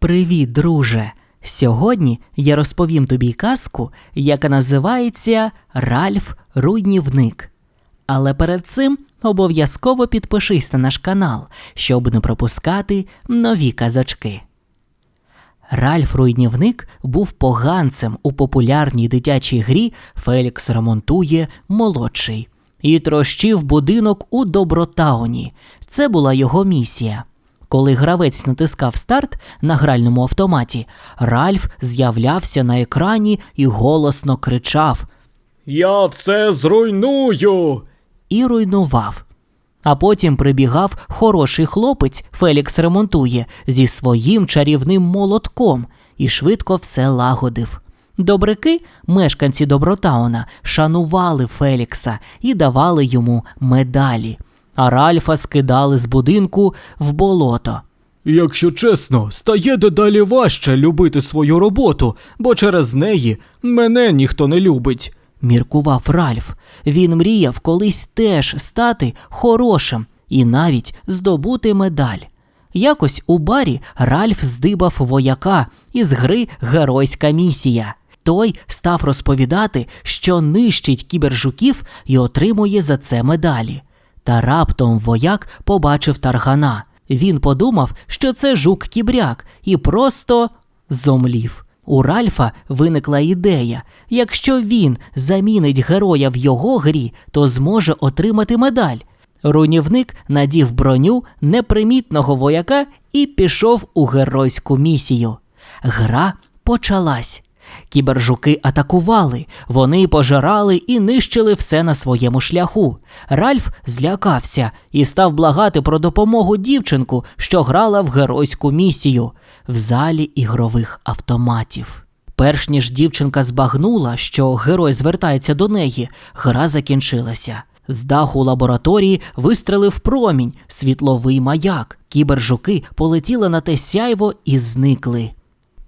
Привіт, друже! Сьогодні я розповім тобі казку, яка називається Ральф Руйнівник. Але перед цим обов'язково підпишись на наш канал, щоб не пропускати нові казочки. Ральф Руйнівник був поганцем у популярній дитячій грі Фелікс ремонтує молодший і трощив будинок у Добротауні. Це була його місія. Коли гравець натискав старт на гральному автоматі, Ральф з'являвся на екрані і голосно кричав Я все зруйную. і руйнував. А потім прибігав хороший хлопець Фелікс ремонтує зі своїм чарівним молотком і швидко все лагодив. Добрики, мешканці Добротауна, шанували Фелікса і давали йому медалі, а Ральфа скидали з будинку в болото. Якщо чесно, стає дедалі важче любити свою роботу, бо через неї мене ніхто не любить. міркував Ральф. Він мріяв колись теж стати хорошим і навіть здобути медаль. Якось у барі Ральф здибав вояка із гри Геройська місія. Той став розповідати, що нищить кібержуків і отримує за це медалі. Та раптом вояк побачив таргана. Він подумав, що це жук кібряк, і просто зомлів. У Ральфа виникла ідея: якщо він замінить героя в його грі, то зможе отримати медаль. Руйнівник надів броню непримітного вояка і пішов у геройську місію. Гра почалась. Кібержуки атакували, вони пожирали і нищили все на своєму шляху. Ральф злякався і став благати про допомогу дівчинку, що грала в геройську місію в залі ігрових автоматів. Перш ніж дівчинка збагнула, що герой звертається до неї, гра закінчилася. З даху лабораторії вистрелив промінь, світловий маяк. Кібержуки полетіли на те сяйво і зникли.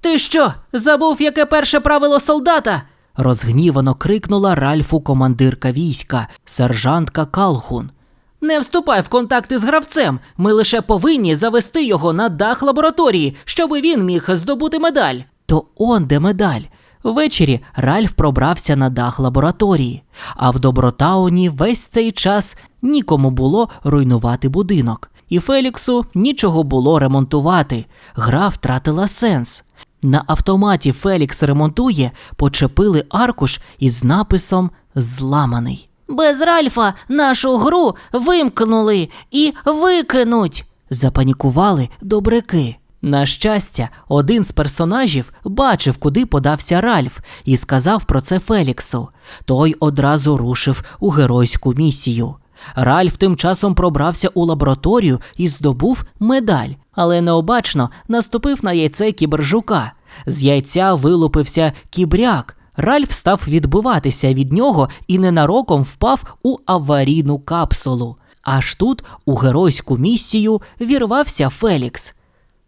Ти що, забув, яке перше правило солдата? розгнівано крикнула Ральфу командирка війська, сержантка Калхун. Не вступай в контакти з гравцем. Ми лише повинні завести його на дах лабораторії, щоби він міг здобути медаль. То он де медаль. Ввечері Ральф пробрався на дах лабораторії, а в Добротауні весь цей час нікому було руйнувати будинок, і Феліксу нічого було ремонтувати. Гра втратила сенс. На автоматі Фелікс ремонтує, почепили аркуш із написом Зламаний. Без Ральфа нашу гру вимкнули і викинуть. Запанікували добряки. На щастя, один з персонажів бачив, куди подався Ральф, і сказав про це Феліксу. Той одразу рушив у геройську місію. Ральф тим часом пробрався у лабораторію і здобув медаль, але необачно наступив на яйце кібержука. З яйця вилупився кібряк. Ральф став відбиватися від нього і ненароком впав у аварійну капсулу. Аж тут у геройську місію вірвався Фелікс.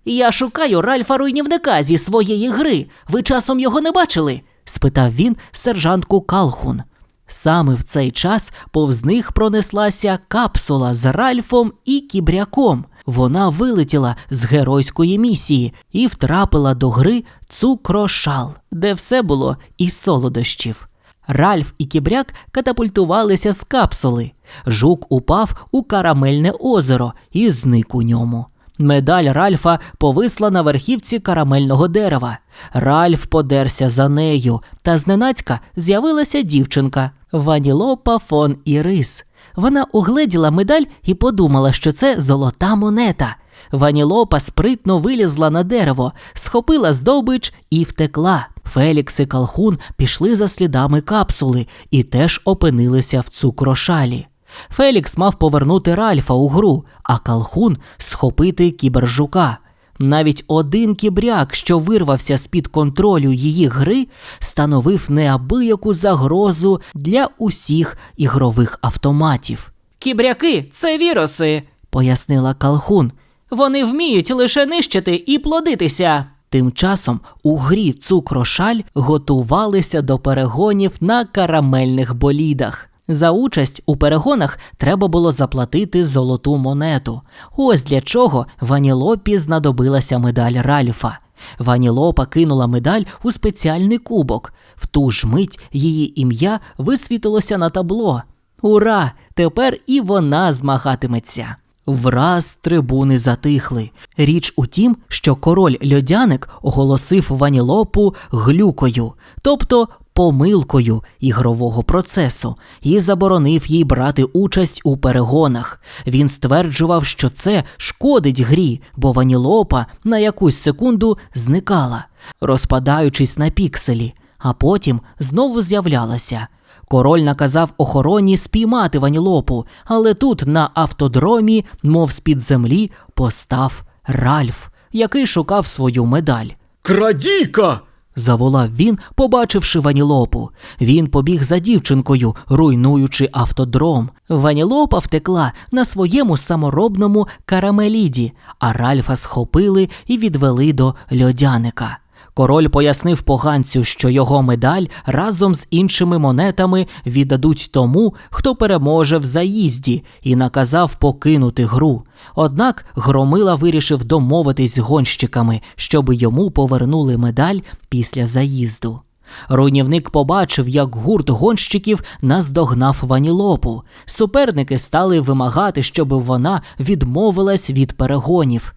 Я шукаю Ральфа руйнівника зі своєї гри. Ви часом його не бачили? спитав він сержантку Калхун. Саме в цей час повз них пронеслася капсула з Ральфом і кібряком. Вона вилетіла з геройської місії і втрапила до гри цукрошал, де все було із солодощів. Ральф і кібряк катапультувалися з капсули. Жук упав у карамельне озеро і зник у ньому. Медаль Ральфа повисла на верхівці карамельного дерева. Ральф подерся за нею, та зненацька з'явилася дівчинка Ванілопа фон Ірис. Вона угледіла медаль і подумала, що це золота монета. Ванілопа спритно вилізла на дерево, схопила здобич і втекла. Фелікс і Калхун пішли за слідами капсули і теж опинилися в цукрошалі. Фелікс мав повернути Ральфа у гру, а Калхун схопити кібержука. Навіть один кібряк, що вирвався з-під контролю її гри, становив неабияку загрозу для усіх ігрових автоматів. Кібряки це віруси, пояснила Калхун. Вони вміють лише нищити і плодитися. Тим часом у грі цукрошаль готувалися до перегонів на карамельних болідах. За участь у перегонах треба було заплатити золоту монету. Ось для чого Ванілопі знадобилася медаль Ральфа. Ванілопа кинула медаль у спеціальний кубок. В ту ж мить її ім'я висвітилося на табло. Ура! Тепер і вона змагатиметься. Враз трибуни затихли. Річ у тім, що король льодяник оголосив Ванілопу глюкою, тобто помилкою ігрового процесу, і заборонив їй брати участь у перегонах. Він стверджував, що це шкодить грі, бо Ванілопа на якусь секунду зникала, розпадаючись на пікселі, а потім знову з'являлася. Король наказав охороні спіймати Ванілопу, але тут на автодромі, мов з-під землі, постав Ральф, який шукав свою медаль. Крадійка! Заволав він, побачивши Ванілопу. Він побіг за дівчинкою, руйнуючи автодром. Ванілопа втекла на своєму саморобному карамеліді, а Ральфа схопили і відвели до льодяника. Король пояснив поганцю, що його медаль разом з іншими монетами віддадуть тому, хто переможе в заїзді, і наказав покинути гру. Однак Громила вирішив домовитись з гонщиками, щоби йому повернули медаль після заїзду. Руйнівник побачив, як гурт гонщиків наздогнав ванілопу. Суперники стали вимагати, щоб вона відмовилась від перегонів.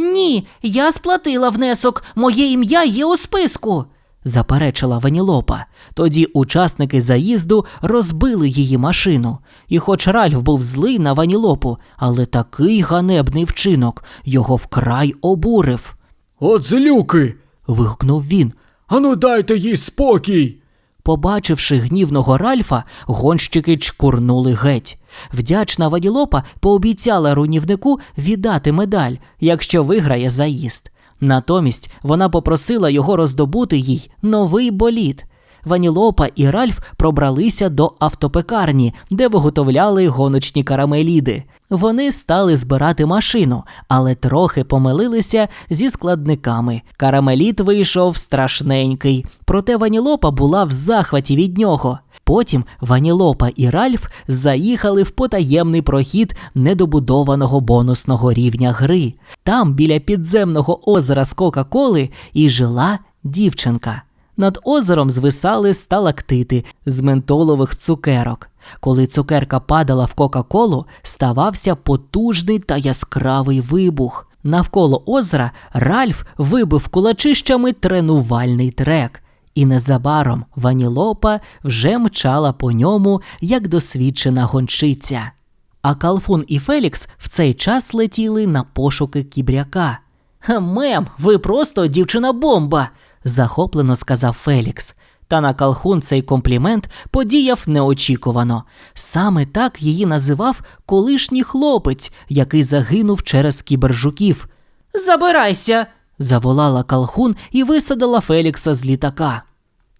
Ні, я сплатила внесок, моє ім'я є у списку. заперечила Ванілопа. Тоді учасники заїзду розбили її машину. І хоч Ральф був злий на Ванілопу, але такий ганебний вчинок його вкрай обурив. От злюки! вигукнув він. Ану дайте їй спокій! Побачивши гнівного Ральфа, гонщики чкурнули геть. Вдячна Ваділопа пообіцяла руйнівнику віддати медаль, якщо виграє заїзд. Натомість вона попросила його роздобути їй новий болід. Ванілопа і Ральф пробралися до автопекарні, де виготовляли гоночні карамеліди. Вони стали збирати машину, але трохи помилилися зі складниками. Карамеліт вийшов страшненький, проте Ванілопа була в захваті від нього. Потім Ванілопа і Ральф заїхали в потаємний прохід недобудованого бонусного рівня гри. Там, біля підземного озера з Кока-Коли, і жила дівчинка. Над озером звисали сталактити з ментолових цукерок. Коли цукерка падала в Кока-Колу, ставався потужний та яскравий вибух. Навколо озера Ральф вибив кулачищами тренувальний трек. І незабаром Ванілопа вже мчала по ньому, як досвідчена гончиця. А Калфун і Фелікс в цей час летіли на пошуки кібряка. Мем, ви просто дівчина бомба, захоплено сказав Фелікс. Та на Калхун цей комплімент подіяв неочікувано. Саме так її називав колишній хлопець, який загинув через кібержуків. Забирайся. заволала Калхун і висадила Фелікса з літака.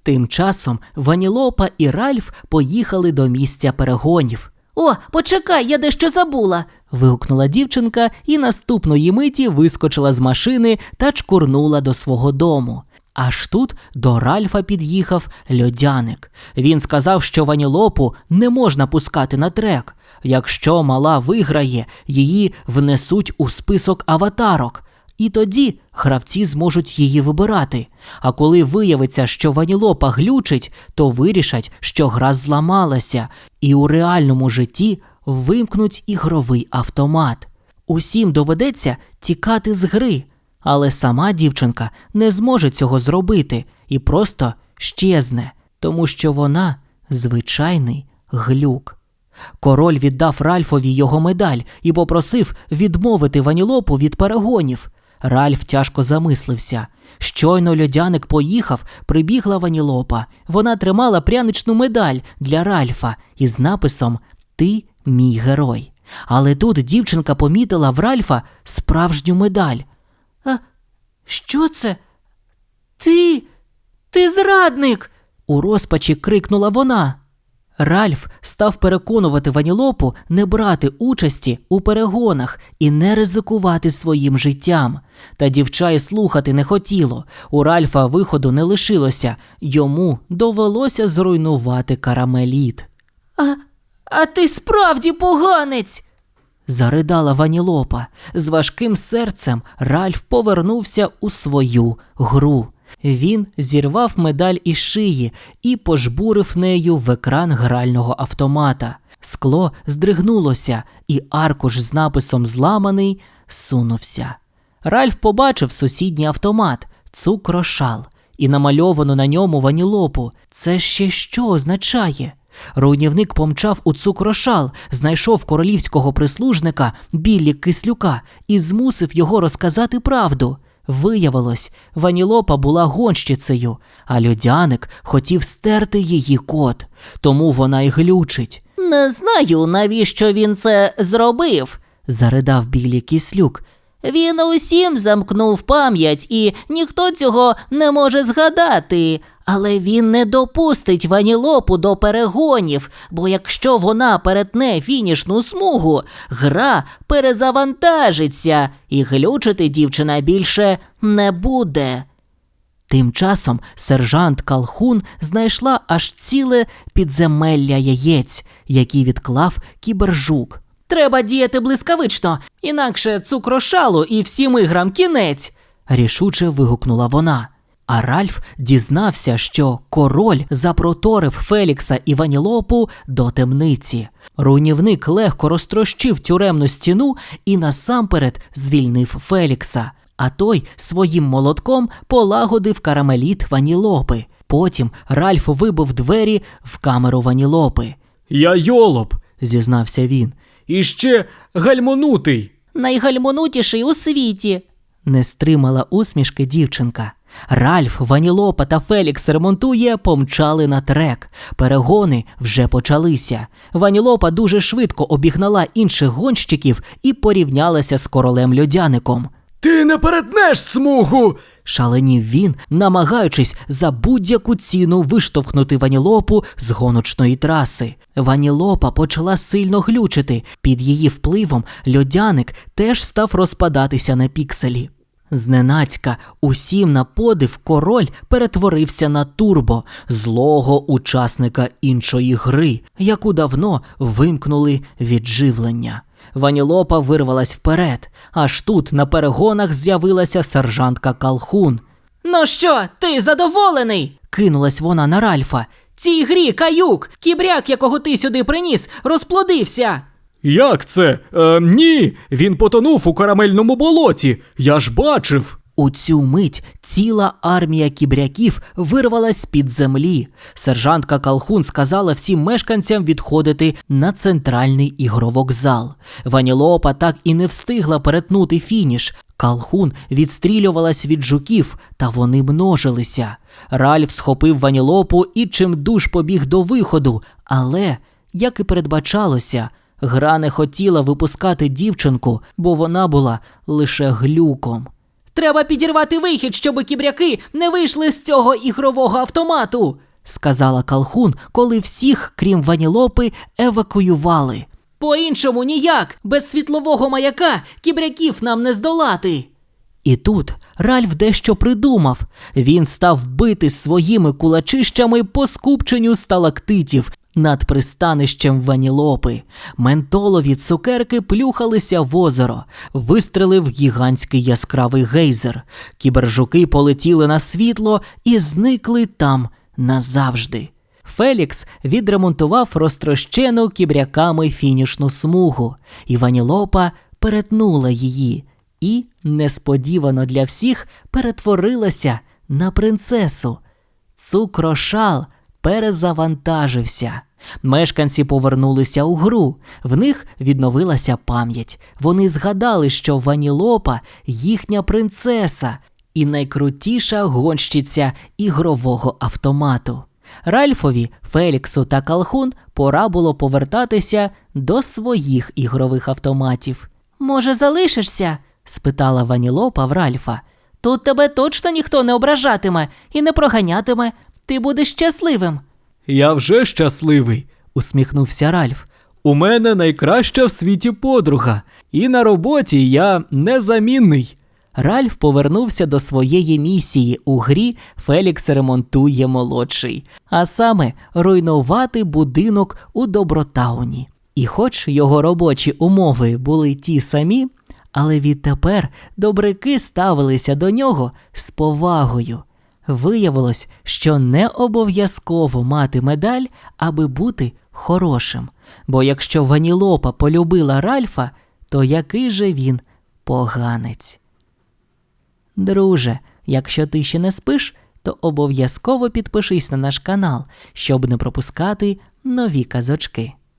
Тим часом Ванілопа і Ральф поїхали до місця перегонів. О, почекай, я дещо забула. вигукнула дівчинка і наступної миті вискочила з машини та чкурнула до свого дому. Аж тут до Ральфа під'їхав льодяник. Він сказав, що Ванілопу не можна пускати на трек. Якщо мала виграє, її внесуть у список аватарок. І тоді гравці зможуть її вибирати. А коли виявиться, що Ванілопа глючить, то вирішать, що гра зламалася, і у реальному житті вимкнуть ігровий автомат. Усім доведеться тікати з гри, але сама дівчинка не зможе цього зробити і просто щезне, тому що вона звичайний глюк. Король віддав Ральфові його медаль і попросив відмовити Ванілопу від перегонів. Ральф тяжко замислився. Щойно льодяник поїхав, прибігла Ванілопа. Вона тримала пряничну медаль для Ральфа із написом Ти мій герой. Але тут дівчинка помітила в Ральфа справжню медаль. Що це? Ти? Ти зрадник. у розпачі крикнула вона. Ральф став переконувати Ванілопу не брати участі у перегонах і не ризикувати своїм життям. Та дівча й слухати не хотіло. У Ральфа виходу не лишилося, йому довелося зруйнувати карамеліт. А, а ти справді поганець. Заридала Ванілопа. З важким серцем Ральф повернувся у свою гру. Він зірвав медаль із шиї і пожбурив нею в екран грального автомата. Скло здригнулося, і аркуш з написом зламаний сунувся. Ральф побачив сусідній автомат цукрошал і намальовану на ньому ванілопу. Це ще що означає? Руйнівник помчав у цукрошал, знайшов королівського прислужника Біллі Кислюка і змусив його розказати правду. Виявилось, ванілопа була гонщицею, а льодяник хотів стерти її код, тому вона й глючить. Не знаю, навіщо він це зробив. заридав Біллі Кислюк. Він усім замкнув пам'ять, і ніхто цього не може згадати. Але він не допустить ванілопу до перегонів, бо якщо вона перетне фінішну смугу, гра перезавантажиться, і глючити дівчина більше не буде. Тим часом сержант Калхун знайшла аж ціле підземелля яєць, які відклав кібержук. Треба діяти блискавично, інакше цукрошалу і всім іграм кінець. рішуче вигукнула вона. А Ральф дізнався, що король запроторив Фелікса і Ванілопу до темниці. Руйнівник легко розтрощив тюремну стіну і насамперед звільнив Фелікса, а той своїм молотком полагодив карамеліт Ванілопи. Потім Ральф вибив двері в камеру Ванілопи, Я йолоп. зізнався він. І ще гальмонутий. Найгальмонутіший у світі. Не стримала усмішки дівчинка. Ральф, Ванілопа та Фелікс ремонтує помчали на трек. Перегони вже почалися. Ванілопа дуже швидко обігнала інших гонщиків і порівнялася з королем льодяником. Ти не перетнеш смугу. Шаленів він, намагаючись за будь-яку ціну виштовхнути Ванілопу з гоночної траси. Ванілопа почала сильно глючити. Під її впливом льодяник теж став розпадатися на пікселі. Зненацька, усім на подив король перетворився на турбо, злого учасника іншої гри, яку давно вимкнули відживлення. Ванілопа вирвалась вперед, аж тут на перегонах з'явилася сержантка Калхун. Ну що, ти задоволений? Кинулась вона на Ральфа. Цій грі каюк, кібряк, якого ти сюди приніс, розплодився. Як це? Е, ні, він потонув у карамельному болоті. Я ж бачив. У цю мить ціла армія кібряків вирвалась з-під землі. Сержантка Калхун сказала всім мешканцям відходити на центральний ігровокзал. Ванілопа так і не встигла перетнути фініш. Калхун відстрілювалась від жуків, та вони множилися. Ральф схопив ванілопу і чимдуж побіг до виходу, але, як і передбачалося, гра не хотіла випускати дівчинку, бо вона була лише глюком. Треба підірвати вихід, щоб кібряки не вийшли з цього ігрового автомату. сказала Калхун, коли всіх, крім Ванілопи, евакуювали. По-іншому ніяк, без світлового маяка кібряків нам не здолати. І тут Ральф дещо придумав. Він став бити своїми кулачищами по скупченню сталактитів над пристанищем Ванілопи. Ментолові цукерки плюхалися в озеро, вистрелив гігантський яскравий гейзер. Кібержуки полетіли на світло і зникли там назавжди. Фелікс відремонтував розтрощену кібряками фінішну смугу, і Ванілопа перетнула її і, несподівано для всіх, перетворилася на принцесу. Цукрошал перезавантажився. Мешканці повернулися у гру, в них відновилася пам'ять. Вони згадали, що Ванілопа їхня принцеса і найкрутіша гонщиця ігрового автомату. Ральфові, Феліксу та Калхун пора було повертатися до своїх ігрових автоматів. Може, залишишся? спитала Ванілопа в Ральфа. Тут тебе точно ніхто не ображатиме і не проганятиме. Ти будеш щасливим. Я вже щасливий. усміхнувся Ральф. У мене найкраща в світі подруга, і на роботі я незамінний. Ральф повернувся до своєї місії у грі Фелікс ремонтує молодший, а саме руйнувати будинок у Добротауні. І хоч його робочі умови були ті самі, але відтепер добрики ставилися до нього з повагою. Виявилось, що не обов'язково мати медаль, аби бути хорошим. Бо якщо Ванілопа полюбила Ральфа, то який же він поганець? Друже, якщо ти ще не спиш, то обов'язково підпишись на наш канал, щоб не пропускати нові казочки.